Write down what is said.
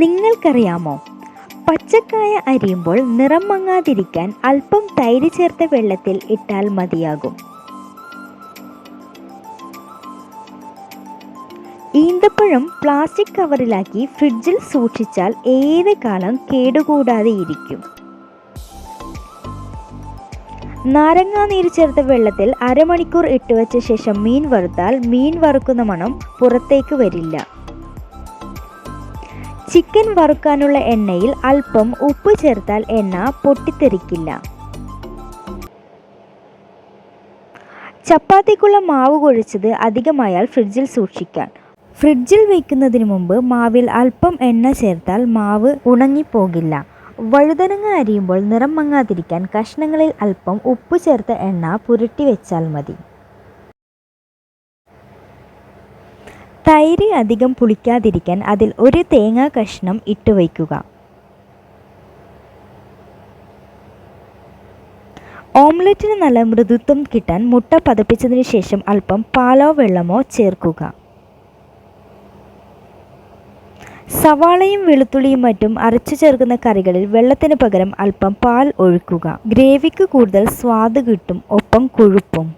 നിങ്ങൾക്കറിയാമോ? പച്ചക്കായ അരിയുമ്പോൾ നിറം മങ്ങാതിരിക്കാൻ അല്പം തൈര് ചേർത്ത വെള്ളത്തിൽ ഇട്ടാൽ മതിയാകും. ഈന്തപ്പഴം പ്ലാസ്റ്റിക് കവറിലാക്കി ഫ്രിഡ്ജിൽ സൂക്ഷിച്ചാൽ ഏത് കാലം കേടുകൂടാതെ ഇരിക്കും. നാരങ്ങാനീര് ചേർത്ത വെള്ളത്തിൽ അരമണിക്കൂർ ഇട്ടുവച്ച ശേഷം മീൻ വറുത്താൽ മീൻ വറുക്കുന്ന മണം പുറത്തേക്ക് വരില്ല. ചിക്കൻ വറുക്കാനുള്ള എണ്ണയിൽ അല്പം ഉപ്പ് ചേർത്താൽ എണ്ണ പൊട്ടിത്തെറിക്കില്ല. ചപ്പാത്തിക്കുള്ള മാവ് കുഴച്ചത് അധികമായാൽ ഫ്രിഡ്ജിൽ സൂക്ഷിക്കാൻ. ഫ്രിഡ്ജിൽ വയ്ക്കുന്നതിന് മുമ്പ് മാവിൽ അല്പം എണ്ണ ചേർത്താൽ മാവ് ഉണങ്ങിപ്പോകില്ല. വഴുതനങ്ങ അരിയുമ്പോൾ നിറം മങ്ങാതിരിക്കാൻ കഷ്ണങ്ങളിൽ അല്പം ഉപ്പ് ചേർത്ത എണ്ണ പുരട്ടി വെച്ചാൽ മതി. തൈര് അധികം പുളിക്കാതിരിക്കാൻ അതിൽ ഒരു തേങ്ങാ കഷ്ണം ഇട്ട് വയ്ക്കുക. ഓംലറ്റിന് നല്ല മൃദുത്വം കിട്ടാൻ മുട്ട പതപ്പിച്ചതിന് ശേഷം അല്പം പാലോ വെള്ളമോ ചേർക്കുക. സവാളയും വെളുത്തുള്ളിയും മറ്റും അരച്ചു ചേർക്കുന്ന കറികളിൽ വെള്ളത്തിന് പകരം അല്പം പാൽ ഒഴിക്കുക. ഗ്രേവിക്ക് കൂടുതൽ സ്വാദ് കിട്ടും ഒപ്പം കൊഴുപ്പും.